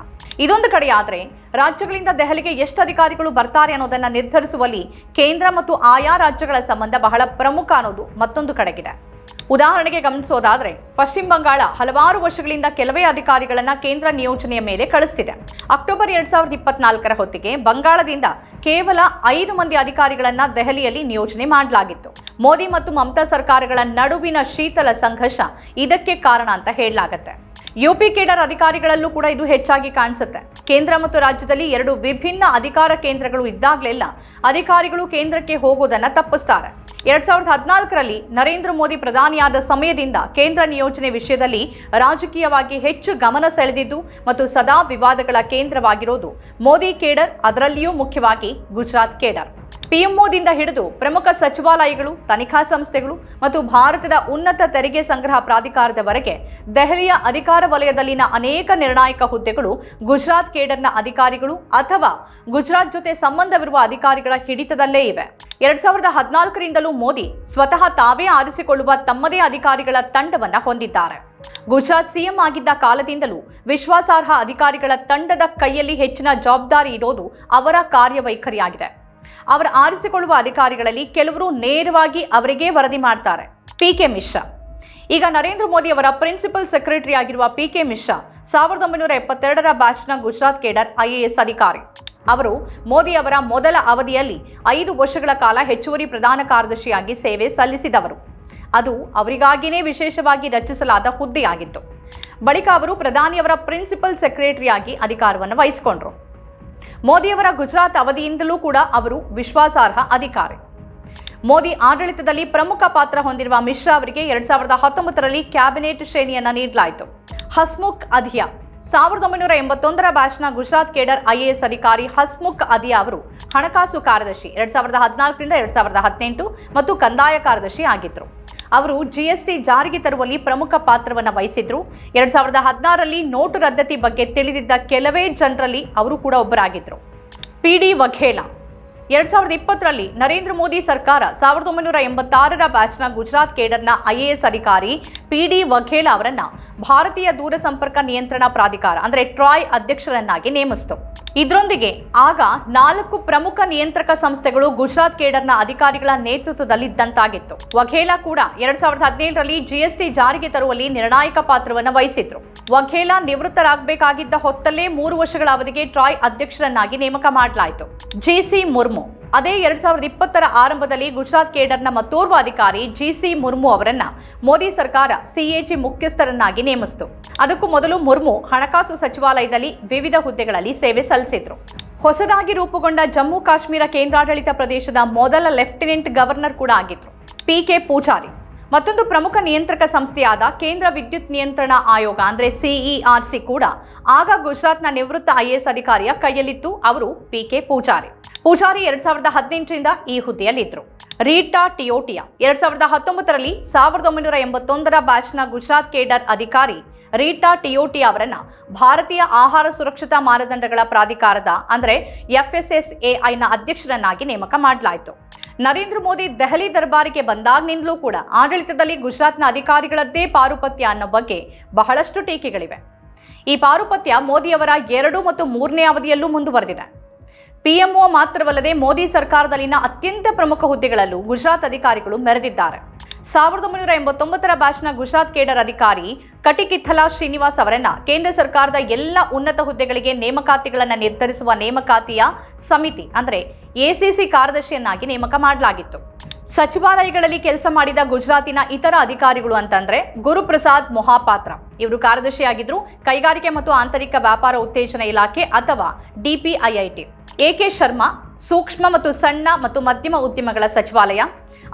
ಇದೊಂದು ಕಡೆ ಆದರೆ ರಾಜ್ಯಗಳಿಂದ ದೆಹಲಿಗೆ ಎಷ್ಟು ಅಧಿಕಾರಿಗಳು ಬರ್ತಾರೆ ಅನ್ನೋದನ್ನ ನಿರ್ಧರಿಸುವಲ್ಲಿ ಕೇಂದ್ರ ಮತ್ತು ಆಯಾ ರಾಜ್ಯಗಳ ಸಂಬಂಧ ಬಹಳ ಪ್ರಮುಖ ಅನ್ನೋದು ಮತ್ತೊಂದು ಕಡೆಗಿದೆ. ಉದಾಹರಣೆಗೆ ಗಮನಿಸೋದಾದ್ರೆ, ಪಶ್ಚಿಮ ಬಂಗಾಳ ಹಲವಾರು ವರ್ಷಗಳಿಂದ ಕೆಲವೇ ಅಧಿಕಾರಿಗಳನ್ನು ಕೇಂದ್ರ ನಿಯೋಜನೆಯ ಮೇಲೆ ಕಳಿಸ್ತಿದೆ. ಅಕ್ಟೋಬರ್ ಎರಡ್ ಸಾವಿರದ ಇಪ್ಪತ್ನಾಲ್ಕರ ಹೊತ್ತಿಗೆ ಬಂಗಾಳದಿಂದ ಕೇವಲ ಐದು ಮಂದಿ ಅಧಿಕಾರಿಗಳನ್ನು ದೆಹಲಿಯಲ್ಲಿ ನಿಯೋಜನೆ ಮಾಡಲಾಗಿತ್ತು. ಮೋದಿ ಮತ್ತು ಮಮತಾ ಸರ್ಕಾರಗಳ ನಡುವಿನ ಶೀತಲ ಸಂಘರ್ಷ ಇದಕ್ಕೆ ಕಾರಣ ಅಂತ ಹೇಳಲಾಗತ್ತೆ. ಯುಪಿ ಕೇಡರ್ ಅಧಿಕಾರಿಗಳಲ್ಲೂ ಕೂಡ ಇದು ಹೆಚ್ಚಾಗಿ ಕಾಣಿಸುತ್ತೆ. ಕೇಂದ್ರ ಮತ್ತು ರಾಜ್ಯದಲ್ಲಿ ಎರಡು ವಿಭಿನ್ನ ಅಧಿಕಾರ ಕೇಂದ್ರಗಳು ಇದ್ದಾಗಲೆಲ್ಲ ಅಧಿಕಾರಿಗಳು ಕೇಂದ್ರಕ್ಕೆ ಹೋಗೋದನ್ನ ತಪ್ಪಿಸ್ತಾರೆ. ಎರಡ್ ಸಾವಿರದ ಹದಿನಾಲ್ಕರಲ್ಲಿ ನರೇಂದ್ರ ಮೋದಿ ಪ್ರಧಾನಿಯಾದ ಸಮಯದಿಂದ ಕೇಂದ್ರ ನಿಯೋಜನೆ ವಿಷಯದಲ್ಲಿ ರಾಜಕೀಯವಾಗಿ ಹೆಚ್ಚು ಗಮನ ಸೆಳೆದಿದ್ದು ಮತ್ತು ಸದಾ ವಿವಾದಗಳ ಕೇಂದ್ರವಾಗಿರೋದು. ಮೋದಿ ಕೇಡರ್ ಅದರಲ್ಲಿಯೂ ಮುಖ್ಯವಾಗಿ ಗುಜರಾತ್ ಕೇಡರ್. ಪಿಎಂಒದಿಂದ ಹಿಡಿದು ಪ್ರಮುಖ ಸಚಿವಾಲಯಗಳು, ತನಿಖಾ ಸಂಸ್ಥೆಗಳು ಮತ್ತು ಭಾರತದ ಉನ್ನತ ತೆರಿಗೆ ಸಂಗ್ರಹ ಪ್ರಾಧಿಕಾರದವರೆಗೆ ದೆಹಲಿಯ ಅಧಿಕಾರ ವಲಯದಲ್ಲಿನ ಅನೇಕ ನಿರ್ಣಾಯಕ ಹುದ್ದೆಗಳು, ಗುಜರಾತ್ ಕೇಡರ್ನ ಅಧಿಕಾರಿಗಳು ಅಥವಾ ಗುಜರಾತ್ ಜೊತೆ ಸಂಬಂಧವಿರುವ ಅಧಿಕಾರಿಗಳ ಹಿಡಿತದಲ್ಲೇ ಇವೆ. ಎರಡ್ ಸಾವಿರದ ಹದಿನಾಲ್ಕರಿಂದಲೂ ಮೋದಿ ಸ್ವತಃ ತಾವೇ ಆರಿಸಿಕೊಳ್ಳುವ ತಮ್ಮದೇ ಅಧಿಕಾರಿಗಳ ತಂಡವನ್ನ ಹೊಂದಿದ್ದಾರೆ. ಗುಜರಾತ್ ಸಿಎಂ ಆಗಿದ್ದ ಕಾಲದಿಂದಲೂ ವಿಶ್ವಾಸಾರ್ಹ ಅಧಿಕಾರಿಗಳ ತಂಡದ ಕೈಯಲ್ಲಿ ಹೆಚ್ಚಿನ ಜವಾಬ್ದಾರಿ ಇರೋದು ಅವರ ಕಾರ್ಯವೈಖರಿಯಾಗಿದೆ. ಅವರ ಆರಿಸಿಕೊಳ್ಳುವ ಅಧಿಕಾರಿಗಳಲ್ಲಿ ಕೆಲವರು ನೇರವಾಗಿ ಅವರಿಗೆ ವರದಿ ಮಾಡ್ತಾರೆ. ಪಿ ಕೆ ಮಿಶ್ರಾ ಈಗ ನರೇಂದ್ರ ಮೋದಿ ಅವರ ಪ್ರಿನ್ಸಿಪಲ್ ಸೆಕ್ರೆಟರಿ ಆಗಿರುವ ಪಿ ಕೆ ಮಿಶ್ರಾ ಸಾವಿರದ ಒಂಬೈನೂರ ಎಪ್ಪತ್ತೆರಡರ ಬ್ಯಾಚ್ನ ಗುಜರಾತ್ ಕೇಡರ್ ಐಎಎಸ್ ಅಧಿಕಾರಿ. ಅವರು ಮೋದಿ ಅವರ ಮೊದಲ ಅವಧಿಯಲ್ಲಿ ಐದು ವರ್ಷಗಳ ಕಾಲ ಹೆಚ್ಚುವರಿ ಪ್ರಧಾನ ಕಾರ್ಯದರ್ಶಿಯಾಗಿ ಸೇವೆ ಸಲ್ಲಿಸಿದವರು. ಅದು ಅವರಿಗಾಗಿಯೇ ವಿಶೇಷವಾಗಿ ರಚಿಸಲಾದ ಹುದ್ದೆಯಾಗಿತ್ತು. ಬಳಿಕ ಅವರು ಪ್ರಧಾನಿಯವರ ಪ್ರಿನ್ಸಿಪಲ್ ಸೆಕ್ರೆಟರಿಯಾಗಿ ಅಧಿಕಾರವನ್ನು ವಹಿಸಿಕೊಂಡ್ರು. ಮೋದಿಯವರ ಗುಜರಾತ್ ಅವಧಿಯಿಂದಲೂ ಕೂಡ ಅವರು ವಿಶ್ವಾಸಾರ್ಹ ಅಧಿಕಾರಿ. ಮೋದಿ ಆಡಳಿತದಲ್ಲಿ ಪ್ರಮುಖ ಪಾತ್ರ ಹೊಂದಿರುವ ಮಿಶ್ರಾ ಅವರಿಗೆ ಎರಡ್ ಸಾವಿರದ ಹತ್ತೊಂಬತ್ತರಲ್ಲಿ ಕ್ಯಾಬಿನೆಟ್ ಶ್ರೇಣಿಯನ್ನ ನೀಡಲಾಯಿತು. ಹಸ್ಮುಖ್ ಅಧಿಯಾ ಸಾವಿರದ ಒಂಬೈನೂರ ಎಂಬತ್ತೊಂದರ ಬ್ಯಾಚ್ನ ಗುಜರಾತ್ ಕೇಡರ್ ಐಎಎಸ್ ಅಧಿಕಾರಿ ಹಸ್ಮುಖ್ ಅಧಿಯಾ ಅವರು ಹಣಕಾಸು ಕಾರ್ಯದರ್ಶಿ ಎರಡ್ ಸಾವಿರದ ಹದಿನಾಲ್ಕರಿಂದ ಎರಡ್ ಸಾವಿರದ ಹದಿನೆಂಟು ಮತ್ತು ಕಂದಾಯ ಕಾರ್ಯದರ್ಶಿ ಆಗಿದ್ರು. ಅವರು ಜಿಎಸ್ಟಿ ಜಾರಿಗೆ ತರುವಲ್ಲಿ ಪ್ರಮುಖ ಪಾತ್ರವನ್ನು ವಹಿಸಿದ್ರು. ಎರಡ್ ಸಾವಿರದ ಹದಿನಾರರಲ್ಲಿ ನೋಟು ರದ್ದತಿ ಬಗ್ಗೆ ತಿಳಿದಿದ್ದ ಕೆಲವೇ ಜನರಲ್ಲಿ ಅವರು ಕೂಡ ಒಬ್ಬರಾಗಿದ್ರು. P D ವಘೇಲ. ಎರಡ್ ಸಾವಿರದ ಇಪ್ಪತ್ತರಲ್ಲಿ ನರೇಂದ್ರ ಮೋದಿ ಸರ್ಕಾರ ಸಾವಿರದ ಒಂಬೈನೂರ ಎಂಬತ್ತಾರರ ಬ್ಯಾಚ್ನ ಗುಜರಾತ್ ಕೇಡರ್ನ ಐಎಎಸ್ ಅಧಿಕಾರಿ ಪಿ ಡಿ ವಘೇಲಾ ಅವರನ್ನ ಭಾರತೀಯ ದೂರಸಂಪರ್ಕ ನಿಯಂತ್ರಣ ಪ್ರಾಧಿಕಾರ, ಅಂದರೆ ಟ್ರಾಯ್ ಅಧ್ಯಕ್ಷರನ್ನಾಗಿ ನೇಮಿಸಿತು. ಇದರೊಂದಿಗೆ ಆಗ ನಾಲ್ಕು ಪ್ರಮುಖ ನಿಯಂತ್ರಕ ಸಂಸ್ಥೆಗಳು ಗುಜರಾತ್ ಕೇಡರ್ನ ಅಧಿಕಾರಿಗಳ ನೇತೃತ್ವದಲ್ಲಿದ್ದಂತಾಗಿತ್ತು. ವಘೇಲಾ ಕೂಡ ಎರಡ್ ಸಾವಿರದ ಹದಿನೇಳರಲ್ಲಿ ಜಿಎಸ್ಟಿ ಜಾರಿಗೆ ತರುವಲ್ಲಿ ನಿರ್ಣಾಯಕ ಪಾತ್ರವನ್ನು ವಹಿಸಿದ್ರು. ವಘೇಲಾ ನಿವೃತ್ತರಾಗಬೇಕಾಗಿದ್ದ ಹೊತ್ತಲ್ಲೇ ಮೂರು ವರ್ಷಗಳ ಅವಧಿಗೆ ಟ್ರಾಯ್ ಅಧ್ಯಕ್ಷರನ್ನಾಗಿ ನೇಮಕ ಮಾಡಲಾಯಿತು. ಜಿಸಿ ಮುರ್ಮು ಅದೇ ಎರಡ್ ಸಾವಿರದ ಇಪ್ಪತ್ತರ ಆರಂಭದಲ್ಲಿ ಗುಜರಾತ್ ಕೇಡರ್ನ ಮತ್ತೋರ್ವ ಅಧಿಕಾರಿ ಜಿಸಿ ಮುರ್ಮು ಅವರನ್ನ ಮೋದಿ ಸರ್ಕಾರ ಸಿಎಜಿ ಮುಖ್ಯಸ್ಥರನ್ನಾಗಿ ನೇಮಿಸಿತು. ಅದಕ್ಕೂ ಮೊದಲು ಮುರ್ಮು ಹಣಕಾಸು ಸಚಿವಾಲಯದಲ್ಲಿ ವಿವಿಧ ಹುದ್ದೆಗಳಲ್ಲಿ ಸೇವೆ ಸಲ್ಲಿಸಿದ್ರು. ಹೊಸದಾಗಿ ರೂಪುಗೊಂಡ ಜಮ್ಮು ಕಾಶ್ಮೀರ ಕೇಂದ್ರಾಡಳಿತ ಪ್ರದೇಶದ ಮೊದಲ ಲೆಫ್ಟಿನೆಂಟ್ ಗವರ್ನರ್ ಕೂಡ ಆಗಿದ್ರು. P K Poojary. ಮತ್ತೊಂದು ಪ್ರಮುಖ ನಿಯಂತ್ರಕ ಸಂಸ್ಥೆಯಾದ ಕೇಂದ್ರ ವಿದ್ಯುತ್ ನಿಯಂತ್ರಣ ಆಯೋಗ, ಅಂದ್ರೆ ಸಿಇಆರ್ಸಿ ಕೂಡ ಆಗ ಗುಜರಾತ್ನ ನಿವೃತ್ತ ಐಎಎಸ್ ಅಧಿಕಾರಿಯ ಕೈಯಲ್ಲಿತ್ತು. ಅವರು ಪಿ ಕೆ ಪೂಜಾರಿ. ಪೂಜಾರಿ ಎರಡ್ ಸಾವಿರದ ಹದಿನೆಂಟರಿಂದ ಈ ಹುದ್ದೆಯಲ್ಲಿದ್ದರು ರೀಟಾ ಟಿಯೋಟಿಯಾ ಎರಡ್ ಸಾವಿರದ ಹತ್ತೊಂಬತ್ತರಲ್ಲಿ ಸಾವಿರದ ಒಂಬೈನೂರ ಎಂಬತ್ತೊಂದರ ಬ್ಯಾಚ್ನ ಗುಜರಾತ್ ಕೇಡರ್ ಅಧಿಕಾರಿ ರೀಟಾ ಟಿಯೋಟಿಯಾ ಅವರನ್ನ ಭಾರತೀಯ ಆಹಾರ ಸುರಕ್ಷತಾ ಮಾನದಂಡಗಳ ಪ್ರಾಧಿಕಾರದ, ಅಂದರೆ ಎಫ್ಎಸ್ಎಸ್ಎಐನ ಅಧ್ಯಕ್ಷರನ್ನಾಗಿ ನೇಮಕ ಮಾಡಲಾಯಿತು. ನರೇಂದ್ರ ಮೋದಿ ದೆಹಲಿ ದರ್ಬಾರಿಗೆ ಬಂದಾಗಿನಿಂದಲೂ ಕೂಡ ಆಡಳಿತದಲ್ಲಿ ಗುಜರಾತ್ನ ಅಧಿಕಾರಿಗಳದ್ದೇ ಪಾರುಪತ್ಯ ಅನ್ನೋ ಬಗ್ಗೆ ಬಹಳಷ್ಟು ಟೀಕೆಗಳಿವೆ. ಈ ಪಾರುಪತ್ಯ ಮೋದಿಯವರ ಎರಡು ಮತ್ತು ಮೂರನೇ ಅವಧಿಯಲ್ಲೂ ಮುಂದುವರೆದಿದೆ. ಪಿಎಂಒ ಮಾತ್ರವಲ್ಲದೆ ಮೋದಿ ಸರ್ಕಾರದಲ್ಲಿನ ಅತ್ಯಂತ ಪ್ರಮುಖ ಹುದ್ದೆಗಳಲ್ಲೂ ಗುಜರಾತ್ ಅಧಿಕಾರಿಗಳು ಮೆರೆದಿದ್ದಾರೆ. ಸಾವಿರದ ಒಂಬೈನೂರ ಎಂಬತ್ತೊಂಬತ್ತರ ಬ್ಯಾಚ್ನ ಗುಜರಾತ್ ಕೇಡರ್ ಅಧಿಕಾರಿ ಕಟಿಕಿಥಲ ಶ್ರೀನಿವಾಸ್ ಅವರನ್ನ ಕೇಂದ್ರ ಸರ್ಕಾರದ ಎಲ್ಲ ಉನ್ನತ ಹುದ್ದೆಗಳಿಗೆ ನೇಮಕಾತಿಗಳನ್ನು ನಿರ್ಧರಿಸುವ ನೇಮಕಾತಿಯ ಸಮಿತಿ, ಅಂದ್ರೆ ಎಸಿಸಿ ಕಾರ್ಯದರ್ಶಿಯನ್ನಾಗಿ ನೇಮಕ ಮಾಡಲಾಗಿತ್ತು. ಸಚಿವಾಲಯಗಳಲ್ಲಿ ಕೆಲಸ ಮಾಡಿದ ಗುಜರಾತಿನ ಇತರ ಅಧಿಕಾರಿಗಳು ಅಂತಂದ್ರೆ ಗುರುಪ್ರಸಾದ್ ಮೊಹಾಪಾತ್ರ. ಇವರು ಕಾರ್ಯದರ್ಶಿಯಾಗಿದ್ರು. ಕೈಗಾರಿಕೆ ಮತ್ತು ಆಂತರಿಕ ವ್ಯಾಪಾರ ಉತ್ತೇಜನ ಇಲಾಖೆ ಅಥವಾ ಡಿಪಿಐಐಟಿ. ಕೆ ಶರ್ಮಾ, ಸೂಕ್ಷ್ಮ ಮತ್ತು ಸಣ್ಣ ಮತ್ತು ಮಧ್ಯಮ ಉದ್ಯಮಗಳ ಸಚಿವಾಲಯ.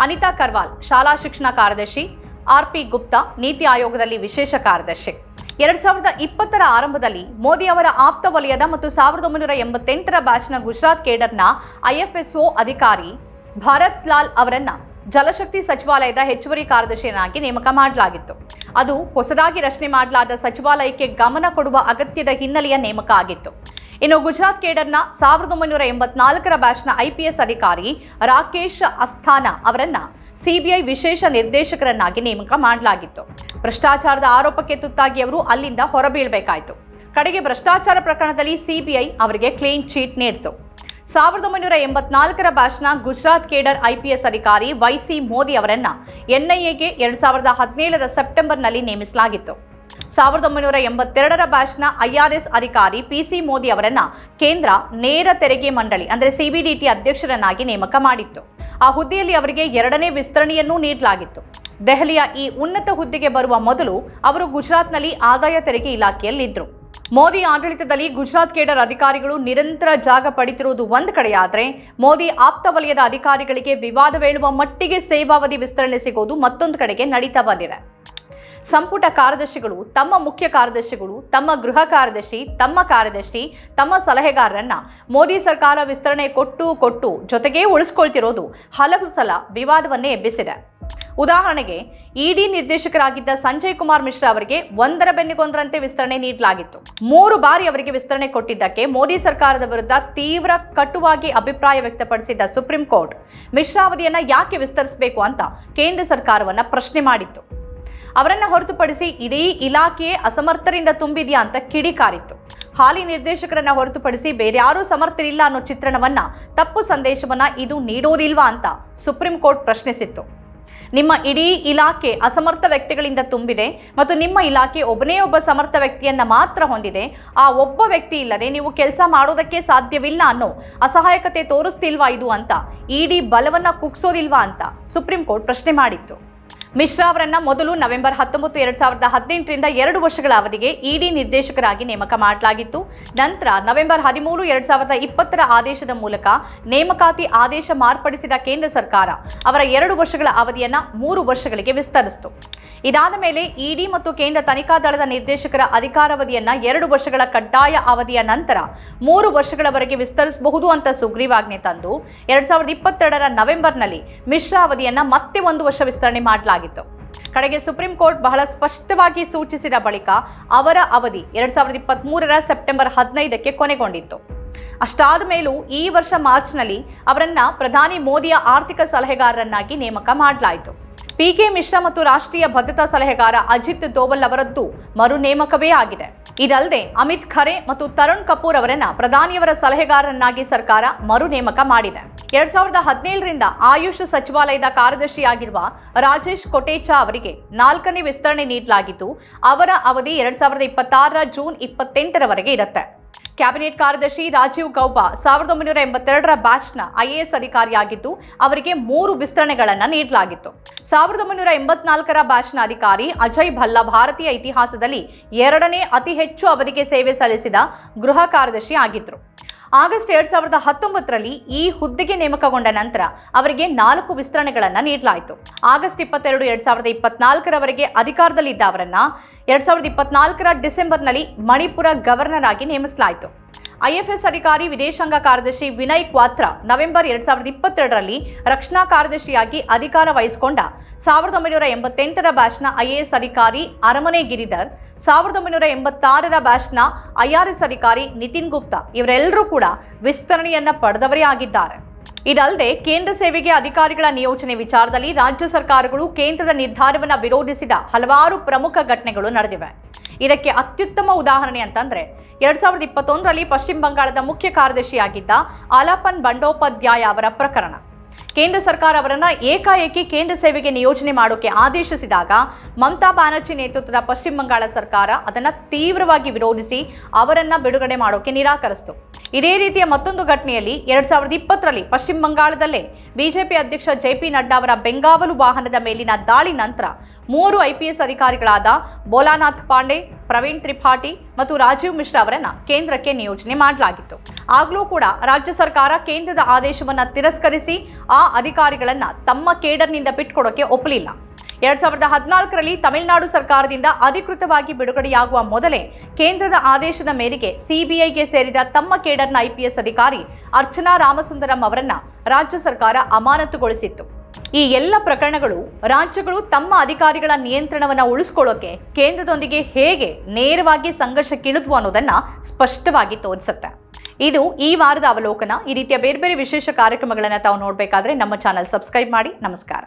ಅನಿತಾ ಕರ್ವಾಲ್, ಶಾಲಾ ಶಿಕ್ಷಣ ಕಾರ್ಯದರ್ಶಿ. ಆರ್ ಪಿ ಗುಪ್ತಾ, ನೀತಿ ಆಯೋಗದಲ್ಲಿ ವಿಶೇಷ ಕಾರ್ಯದರ್ಶಿ. ಎರಡ್ ಸಾವಿರದ ಇಪ್ಪತ್ತರ ಆರಂಭದಲ್ಲಿ ಮೋದಿ ಅವರ ಆಪ್ತ ವಲಯದ ಮತ್ತು ಸಾವಿರದ ಒಂಬೈನೂರ ಎಂಬತ್ತೆಂಟರ ಬ್ಯಾಚ್ನ ಗುಜರಾತ್ ಕೇಡರ್ನ ಐಎಫ್ಎಸ್ಒ ಅಧಿಕಾರಿ ಭರತ್ ಲಾಲ್ ಅವರನ್ನ ಜಲಶಕ್ತಿ ಸಚಿವಾಲಯದ ಹೆಚ್ಚುವರಿ ಕಾರ್ಯದರ್ಶಿಯನ್ನಾಗಿ ನೇಮಕ ಮಾಡಲಾಗಿತ್ತು. ಅದು ಹೊಸದಾಗಿ ರಚನೆ ಮಾಡಲಾದ ಸಚಿವಾಲಯಕ್ಕೆ ಗಮನ ಕೊಡುವ ಅಗತ್ಯದ ಹಿನ್ನೆಲೆಯ ನೇಮಕ ಆಗಿತ್ತು. ಇನ್ನು ಗುಜರಾತ್ ಕೇಡರ್ನ ಸಾವಿರದ ಒಂಬೈನೂರ ಎಂಬತ್ನಾಲ್ಕರ ಬ್ಯಾಚ್ನ ಐಪಿಎಸ್ ಅಧಿಕಾರಿ ರಾಕೇಶ್ ಅಸ್ಥಾನ ಅವರನ್ನ ಸಿಬಿಐ ವಿಶೇಷ ನಿರ್ದೇಶಕರನ್ನಾಗಿ ನೇಮಕ ಮಾಡಲಾಗಿತ್ತು. ಭ್ರಷ್ಟಾಚಾರದ ಆರೋಪಕ್ಕೆ ತುತ್ತಾಗಿ ಅವರು ಅಲ್ಲಿಂದ ಹೊರಬೀಳಬೇಕಾಯಿತು. ಕಡೆಗೆ ಭ್ರಷ್ಟಾಚಾರ ಪ್ರಕರಣದಲ್ಲಿ ಸಿಬಿಐ ಅವರಿಗೆ ಕ್ಲೀನ್ ಚೀಟ್ ನೀಡಿತು. ಸಾವಿರದ ಒಂಬೈನೂರ ಎಂಬತ್ನಾಲ್ಕರ ಬ್ಯಾಚ್ನ ಗುಜರಾತ್ ಕೇಡರ್ ಐಪಿಎಸ್ ಅಧಿಕಾರಿ ವೈಸಿ ಮೋದಿ ಅವರನ್ನ ಎನ್ಐಎಗೆ ಎರಡ್ ಸಾವಿರದ ಹದಿನೇಳರ ಸೆಪ್ಟೆಂಬರ್ನಲ್ಲಿ ನೇಮಿಸಲಾಗಿತ್ತು. ಸಾವಿರದ ಒಂಬೈನೂರ ಎಂಬತ್ತೆರಡರ ಬ್ಯಾಚ್ನ ಐಆರ್ಎಸ್ ಅಧಿಕಾರಿ ಪಿಸಿ ಮೋದಿ ಅವರನ್ನ ಕೇಂದ್ರ ನೇರ ತೆರಿಗೆ ಮಂಡಳಿ, ಅಂದರೆ ಸಿಬಿಡಿಟಿ ಅಧ್ಯಕ್ಷರನ್ನಾಗಿ ನೇಮಕ ಮಾಡಿತ್ತು. ಆ ಹುದ್ದೆಯಲ್ಲಿ ಅವರಿಗೆ ಎರಡನೇ ವಿಸ್ತರಣೆಯನ್ನೂ ನೀಡಲಾಗಿತ್ತು. ದೆಹಲಿಯ ಈ ಉನ್ನತ ಹುದ್ದೆಗೆ ಬರುವ ಮೊದಲು ಅವರು ಗುಜರಾತ್ನಲ್ಲಿ ಆದಾಯ ತೆರಿಗೆ ಇಲಾಖೆಯಲ್ಲಿದ್ದರು ಮೋದಿ ಆಡಳಿತದಲ್ಲಿ ಗುಜರಾತ್ ಕೇಡರ್ ಅಧಿಕಾರಿಗಳು ನಿರಂತರ ಜಾಗ ಪಡಿತಿರುವುದು ಒಂದು ಕಡೆಯಾದರೆ, ಮೋದಿ ಆಪ್ತ ವಲಯದ ಅಧಿಕಾರಿಗಳಿಗೆ ವಿವಾದವೇಳುವ ಮಟ್ಟಿಗೆ ಸೇವಾವಧಿ ವಿಸ್ತರಣೆ ಸಿಗೋದು ಮತ್ತೊಂದು ಕಡೆಗೆ ನಡೀತಾ ಬಂದಿದೆ. ಸಂಪುಟ ಕಾರ್ಯದರ್ಶಿಗಳು, ತಮ್ಮ ಮುಖ್ಯ ಕಾರ್ಯದರ್ಶಿಗಳು, ತಮ್ಮ ಗೃಹ ಕಾರ್ಯದರ್ಶಿ, ತಮ್ಮ ಕಾರ್ಯದರ್ಶಿ, ತಮ್ಮ ಸಲಹೆಗಾರರನ್ನ ಮೋದಿ ಸರ್ಕಾರ ವಿಸ್ತರಣೆ ಕೊಟ್ಟು ಕೊಟ್ಟು ಜೊತೆಗೇ ಉಳಿಸ್ಕೊಳ್ತಿರೋದು ಹಲವು ಸಲ ವಿವಾದವನ್ನೇ ಎಬ್ಬಿಸಿದೆ. ಉದಾಹರಣೆಗೆ, ಇಡಿ ನಿರ್ದೇಶಕರಾಗಿದ್ದ ಸಂಜಯ್ ಕುಮಾರ್ ಮಿಶ್ರಾ ಅವರಿಗೆ ಒಂದರ ಬೆನ್ನಿಗೊಂದರಂತೆ ವಿಸ್ತರಣೆ ನೀಡಲಾಗಿತ್ತು. ಮೂರು ಬಾರಿ ಅವರಿಗೆ ವಿಸ್ತರಣೆ ಕೊಟ್ಟಿದ್ದಕ್ಕೆ ಮೋದಿ ಸರ್ಕಾರದ ವಿರುದ್ಧ ತೀವ್ರ ಕಟುವಾಗಿ ಅಭಿಪ್ರಾಯ ವ್ಯಕ್ತಪಡಿಸಿದ್ದ ಸುಪ್ರೀಂ ಕೋರ್ಟ್ ಮಿಶ್ರಾ ಅವಧಿಯನ್ನ ಯಾಕೆ ವಿಸ್ತರಿಸಬೇಕು ಅಂತ ಕೇಂದ್ರ ಸರ್ಕಾರವನ್ನ ಪ್ರಶ್ನೆ ಮಾಡಿತ್ತು. ಅವರನ್ನ ಹೊರತುಪಡಿಸಿ ಇಡೀ ಇಲಾಖೆಯೇ ಅಸಮರ್ಥರಿಂದ ತುಂಬಿದೆಯಾ ಅಂತ ಕಿಡಿಕಾರಿತ್ತು ಹಾಲಿ ನಿರ್ದೇಶಕರನ್ನ ಹೊರತುಪಡಿಸಿ ಬೇರ್ಯಾರೂ ಸಮರ್ಥರಿಲ್ಲ ಅನ್ನೋ ಚಿತ್ರಣವನ್ನ, ತಪ್ಪು ಸಂದೇಶವನ್ನ ಇದು ನೀಡೋದಿಲ್ವಾ ಅಂತ ಸುಪ್ರೀಂ ಕೋರ್ಟ್ ಪ್ರಶ್ನಿಸಿತ್ತು. ನಿಮ್ಮ ಇಡೀ ಇಲಾಖೆ ಅಸಮರ್ಥ ವ್ಯಕ್ತಿಗಳಿಂದ ತುಂಬಿದೆ ಮತ್ತು ನಿಮ್ಮ ಇಲಾಖೆ ಒಬ್ಬನೇ ಒಬ್ಬ ಸಮರ್ಥ ವ್ಯಕ್ತಿಯನ್ನ ಮಾತ್ರ ಹೊಂದಿದೆ. ಆ ಒಬ್ಬ ವ್ಯಕ್ತಿ ಇಲ್ಲದೆ ನೀವು ಕೆಲಸ ಮಾಡೋದಕ್ಕೆ ಸಾಧ್ಯವಿಲ್ಲ ಅನ್ನೋ ಅಸಹಾಯಕತೆ ತೋರಿಸ್ತಿಲ್ವಾ ಇದು ಅಂತ, ಇಡೀ ಬಲವನ್ನ ಕುಗ್ಸೋದಿಲ್ವಾ ಅಂತ ಸುಪ್ರೀಂ ಕೋರ್ಟ್ ಪ್ರಶ್ನೆ ಮಾಡಿತ್ತು. ಮಿಶ್ರಾ ಅವರನ್ನ ಮೊದಲು ನವೆಂಬರ್ ಹತ್ತೊಂಬತ್ತು, ಎರಡ್ ಸಾವಿರದ ಹದಿನೆಂಟರಿಂದ ಎರಡು ವರ್ಷಗಳ ಅವಧಿಗೆ ಇಡಿ ನಿರ್ದೇಶಕರಾಗಿ ನೇಮಕ ಮಾಡಲಾಗಿತ್ತು. ನಂತರ ನವೆಂಬರ್ ಹದಿಮೂರು, ಎರಡ್ ಸಾವಿರದ ಇಪ್ಪತ್ತರ ಆದೇಶದ ಮೂಲಕ ನೇಮಕಾತಿ ಆದೇಶ ಮಾರ್ಪಡಿಸಿದ ಕೇಂದ್ರ ಸರ್ಕಾರ ಅವರ ಎರಡು ವರ್ಷಗಳ ಅವಧಿಯನ್ನ ಮೂರು ವರ್ಷಗಳಿಗೆ ವಿಸ್ತರಿಸಿತು. ಇದಾದ ಮೇಲೆ ಇಡಿ ಮತ್ತು ಕೇಂದ್ರ ತನಿಖಾ ದಳದ ನಿರ್ದೇಶಕರ ಅಧಿಕಾರಾವಧಿಯನ್ನ ಎರಡು ವರ್ಷಗಳ ಕಡ್ಡಾಯ ಅವಧಿಯ ನಂತರ ಮೂರು ವರ್ಷಗಳವರೆಗೆ ವಿಸ್ತರಿಸಬಹುದು ಅಂತ ಸುಗ್ರೀವಾಜ್ಞೆ ತಂದು ಎರಡ್ ಸಾವಿರದ ಇಪ್ಪತ್ತೆರಡರ ನವೆಂಬರ್ನಲ್ಲಿ ಮಿಶ್ರ ಅವಧಿಯನ್ನ ಮತ್ತೆ ಒಂದು ವರ್ಷ ವಿಸ್ತರಣೆ ಮಾಡಲಾಗಿತ್ತು. ಕಡೆಗೆ ಸುಪ್ರೀಂ ಕೋರ್ಟ್ ಬಹಳ ಸ್ಪಷ್ಟವಾಗಿ ಸೂಚಿಸಿದ ಬಳಿಕ ಅವರ ಅವಧಿ ಎರಡ್ ಸಾವಿರದ ಇಪ್ಪತ್ತ್ಮೂರರ ಸೆಪ್ಟೆಂಬರ್ ಹದಿನೈದಕ್ಕೆ ಕೊನೆಗೊಂಡಿತ್ತು. ಅಷ್ಟಾದ ಮೇಲೂ ಈ ವರ್ಷ ಮಾರ್ಚ್ನಲ್ಲಿ ಅವರನ್ನ ಪ್ರಧಾನಿ ಮೋದಿಯ ಆರ್ಥಿಕ ಸಲಹೆಗಾರರನ್ನಾಗಿ ನೇಮಕ ಮಾಡಲಾಯಿತು. ಪಿಕೆ ಮಿಶ್ರಾ ಮತ್ತು ರಾಷ್ಟ್ರೀಯ ಭದ್ರತಾ ಸಲಹೆಗಾರ ಅಜಿತ್ ದೋವಲ್ ಅವರದ್ದು ಮರು ನೇಮಕವೇ ಆಗಿದೆ. ಇದಲ್ಲದೆ ಅಮಿತ್ ಖರೆ ಮತ್ತು ತರುಣ್ ಕಪೂರ್ ಅವರನ್ನ ಪ್ರಧಾನಿಯವರ ಸಲಹೆಗಾರರನ್ನಾಗಿ ಸರ್ಕಾರ ಮರು ನೇಮಕ ಮಾಡಿದೆ. ಎರಡ್ ಸಾವಿರದ ಹದಿನೇಳರಿಂದ ಆಯುಷ್ ಸಚಿವಾಲಯದ ಕಾರ್ಯದರ್ಶಿಯಾಗಿರುವ ರಾಜೇಶ್ ಕೊಟೇಚಾ ಅವರಿಗೆ ನಾಲ್ಕನೇ ವಿಸ್ತರಣೆ ನೀಡಲಾಗಿದ್ದು, ಅವರ ಅವಧಿ ಎರಡ್ ಸಾವಿರದ ಇಪ್ಪತ್ತಾರರ ಜೂನ್ ಇಪ್ಪತ್ತೆಂಟರವರೆಗೆ ಇರುತ್ತೆ. ಕ್ಯಾಬಿನೆಟ್ ಕಾರ್ಯದರ್ಶಿ ರಾಜೀವ್ ಗೌಬಾ ಸಾವಿರದ ಒಂಬೈನೂರ ಎಂಬತ್ತೆರಡರ ಬ್ಯಾಚ್ನ ಐಎಎಸ್ ಅಧಿಕಾರಿಯಾಗಿದ್ದು, ಅವರಿಗೆ ಮೂರು ವಿಸ್ತರಣೆಗಳನ್ನು ನೀಡಲಾಗಿತ್ತು. ಸಾವಿರದ ಒಂಬೈನೂರ ಎಂಬತ್ನಾಲ್ಕರ ಬ್ಯಾಚ್ನ ಅಧಿಕಾರಿ ಅಜಯ್ ಭಲ್ಲಾ ಭಾರತೀಯ ಇತಿಹಾಸದಲ್ಲಿ ಎರಡನೇ ಅತಿ ಹೆಚ್ಚು ಅವಧಿಗೆ ಸೇವೆ ಸಲ್ಲಿಸಿದ ಗೃಹ ಕಾರ್ಯದರ್ಶಿ ಆಗಿದ್ರು. ಆಗಸ್ಟ್ ಎರಡ್ ಸಾವಿರದ ಹತ್ತೊಂಬತ್ತರಲ್ಲಿ ಈ ಹುದ್ದೆಗೆ ನೇಮಕಗೊಂಡ ನಂತರ ಅವರಿಗೆ ನಾಲ್ಕು ವಿಸ್ತರಣೆಗಳನ್ನು ನೀಡಲಾಯಿತು. ಆಗಸ್ಟ್ ಇಪ್ಪತ್ತೆರಡು ಎರಡ್ ಸಾವಿರದ ಇಪ್ಪತ್ನಾಲ್ಕರವರೆಗೆ ಅಧಿಕಾರದಲ್ಲಿದ್ದ ಅವರನ್ನ ಎರಡ್ ಸಾವಿರದ ಇಪ್ಪತ್ನಾಲ್ಕರ ಡಿಸೆಂಬರ್ನಲ್ಲಿ ಮಣಿಪುರ ಗವರ್ನರ್ ಆಗಿ ನೇಮಿಸಲಾಯಿತು. ಐಎಫ್ಎಸ್ ಅಧಿಕಾರಿ ವಿದೇಶಾಂಗ ಕಾರ್ಯದರ್ಶಿ ವಿನಯ್ ಕ್ವಾತ್ರ ನವೆಂಬರ್ ಎರಡ್ ಸಾವಿರದ ಇಪ್ಪತ್ತೆರಡರಲ್ಲಿ ರಕ್ಷಣಾ ಕಾರ್ಯದರ್ಶಿಯಾಗಿ ಅಧಿಕಾರ ವಹಿಸಿಕೊಂಡ ಸಾವಿರದ ಒಂಬೈನೂರ ಎಂಬತ್ತೆಂಟರ ಬ್ಯಾಚ್ನ ಐಎಎಸ್ ಅಧಿಕಾರಿ ಅರಮನೆ ಗಿರಿಧರ್, ಸಾವಿರದ ಒಂಬೈನೂರ ಎಂಬತ್ತಾರರ ಬ್ಯಾಚ್ನ ಐಆರ್ಎಸ್ ಅಧಿಕಾರಿ ನಿತಿನ್ ಗುಪ್ತಾ ಇವರೆಲ್ಲರೂ ಕೂಡ ವಿಸ್ತರಣೆಯನ್ನ ಪಡೆದವರೇ ಆಗಿದ್ದಾರೆ. ಇದಲ್ಲದೆ ಕೇಂದ್ರ ಸೇವೆಗೆ ಅಧಿಕಾರಿಗಳ ನಿಯೋಜನೆ ವಿಚಾರದಲ್ಲಿ ರಾಜ್ಯ ಸರ್ಕಾರಗಳು ಕೇಂದ್ರದ ನಿರ್ಧಾರವನ್ನು ವಿರೋಧಿಸಿದ ಹಲವಾರು ಪ್ರಮುಖ ಘಟನೆಗಳು ನಡೆದಿವೆ. ಇದಕ್ಕೆ ಅತ್ಯುತ್ತಮ ಉದಾಹರಣೆ ಅಂತಂದ್ರೆ ಎರಡು ಸಾವಿರದ ಇಪ್ಪತ್ತೊಂದರಲ್ಲಿ ಪಶ್ಚಿಮ ಬಂಗಾಳದ ಮುಖ್ಯ ಕಾರ್ಯದರ್ಶಿಯಾಗಿದ್ದ ಆಲಾಪನ್ ಬಂಡೋಪಾಧ್ಯಾಯ ಅವರ ಪ್ರಕರಣ. ಕೇಂದ್ರ ಸರ್ಕಾರ ಅವರನ್ನು ಏಕಾಏಕಿ ಕೇಂದ್ರ ಸೇವೆಗೆ ನಿಯೋಜನೆ ಮಾಡೋಕೆ ಆದೇಶಿಸಿದಾಗ ಮಮತಾ ಬ್ಯಾನರ್ಜಿ ನೇತೃತ್ವದ ಪಶ್ಚಿಮ ಬಂಗಾಳ ಸರ್ಕಾರ ಅದನ್ನ ತೀವ್ರವಾಗಿ ವಿರೋಧಿಸಿ ಅವರನ್ನು ಬಿಡುಗಡೆ ಮಾಡೋಕೆ ನಿರಾಕರಿಸಿತು. ಇದೇ ರೀತಿಯ ಮತ್ತೊಂದು ಘಟನೆಯಲ್ಲಿ ಎರಡ್ ಸಾವಿರದ ಇಪ್ಪತ್ತರಲ್ಲಿ ಪಶ್ಚಿಮ ಬಂಗಾಳದಲ್ಲೇ ಬಿಜೆಪಿ ಅಧ್ಯಕ್ಷ ಜೆ ಪಿ ನಡ್ಡಾ ಅವರ ಬೆಂಗಾವಲು ವಾಹನದ ಮೇಲಿನ ದಾಳಿ ನಂತರ ಮೂರು ಐಪಿಎಸ್ ಅಧಿಕಾರಿಗಳಾದ ಬೋಲಾನಾಥ್ ಪಾಂಡೆ, ಪ್ರವೀಣ್ ತ್ರಿಪಾಠಿ ಮತ್ತು ರಾಜೀವ್ ಮಿಶ್ರಾ ಅವರನ್ನ ಕೇಂದ್ರಕ್ಕೆ ನಿಯೋಜನೆ ಮಾಡಲಾಗಿತ್ತು. ಆಗಲೂ ಕೂಡ ರಾಜ್ಯ ಸರ್ಕಾರ ಕೇಂದ್ರದ ಆದೇಶವನ್ನ ತಿರಸ್ಕರಿಸಿ ಆ ಅಧಿಕಾರಿಗಳನ್ನ ತಮ್ಮ ಕೇಡರ್ನಿಂದ ಬಿಟ್ಕೊಡೋಕೆ ಒಪ್ಪಲಿಲ್ಲ. ಎರಡ್ ಸಾವಿರದ ಹದಿನಾಲ್ಕರಲ್ಲಿ ತಮಿಳುನಾಡು ಸರ್ಕಾರದಿಂದ ಅಧಿಕೃತವಾಗಿ ಬಿಡುಗಡೆಯಾಗುವ ಮೊದಲೇ ಕೇಂದ್ರದ ಆದೇಶದ ಮೇರೆಗೆ ಸಿಬಿಐಗೆ ಸೇರಿದ ತಮ್ಮ ಕೇಡರ್ನ ಐಪಿಎಸ್ ಅಧಿಕಾರಿ ಅರ್ಚನಾ ರಾಮಸುಂದರಂ ಅವರನ್ನ ರಾಜ್ಯ ಸರ್ಕಾರ ಅಮಾನತುಗೊಳಿಸಿತ್ತು. ಈ ಎಲ್ಲ ಪ್ರಕರಣಗಳು ರಾಜ್ಯಗಳು ತಮ್ಮ ಅಧಿಕಾರಿಗಳ ನಿಯಂತ್ರಣವನ್ನು ಉಳಿಸ್ಕೊಳ್ಳೋಕೆ ಕೇಂದ್ರದೊಂದಿಗೆ ಹೇಗೆ ನೇರವಾಗಿ ಸಂಘರ್ಷಕ್ಕಿಳಿದ್ವು ಅನ್ನೋದನ್ನ ಸ್ಪಷ್ಟವಾಗಿ ತೋರಿಸುತ್ತೆ. ಇದು ಈ ವಾರದ ಅವಲೋಕನ. ಈ ರೀತಿಯ ಬೇರೆ ಬೇರೆ ವಿಶೇಷ ಕಾರ್ಯಕ್ರಮಗಳನ್ನು ತಾವು ನೋಡಬೇಕಾದ್ರೆ ನಮ್ಮ ಚಾನಲ್ ಸಬ್ಸ್ಕ್ರೈಬ್ ಮಾಡಿ. ನಮಸ್ಕಾರ.